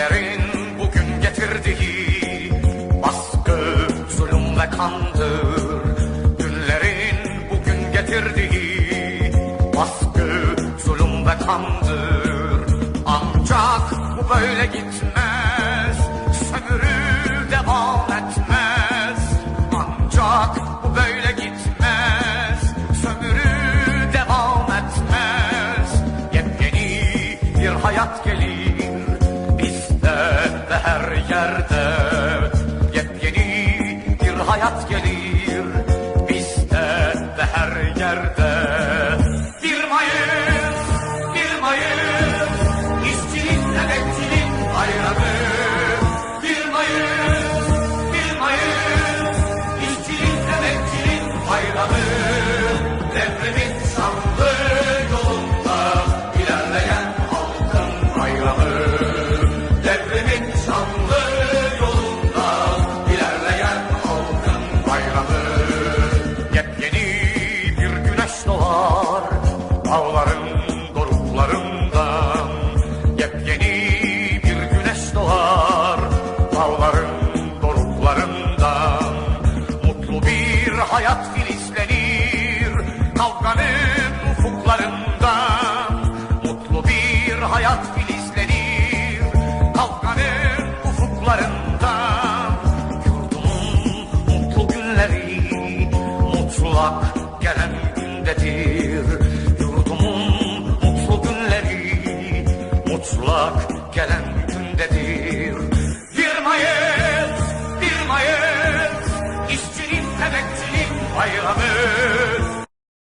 Devrimlerin bugün getirdiği baskı, zulüm ve kandır. Dünlerin bugün getirdiği baskı, zulüm ve kandır. Ancak bu böyle gitmez, sömürü devam etmez. Ancak bu böyle gitmez, sömürü devam etmez. Yepyeni bir hayat gelir yerde. Yepyeni bir hayat gelir hayat filizlenir Kalkanın ufuklarında Yurdumun mutlu günleri Mutlak gelen gündedir. Yurdumun mutlu günleri Mutlak gelen gündedir. Bir Mayıs, bir Mayıs İşçinin, emekçinin bayramı.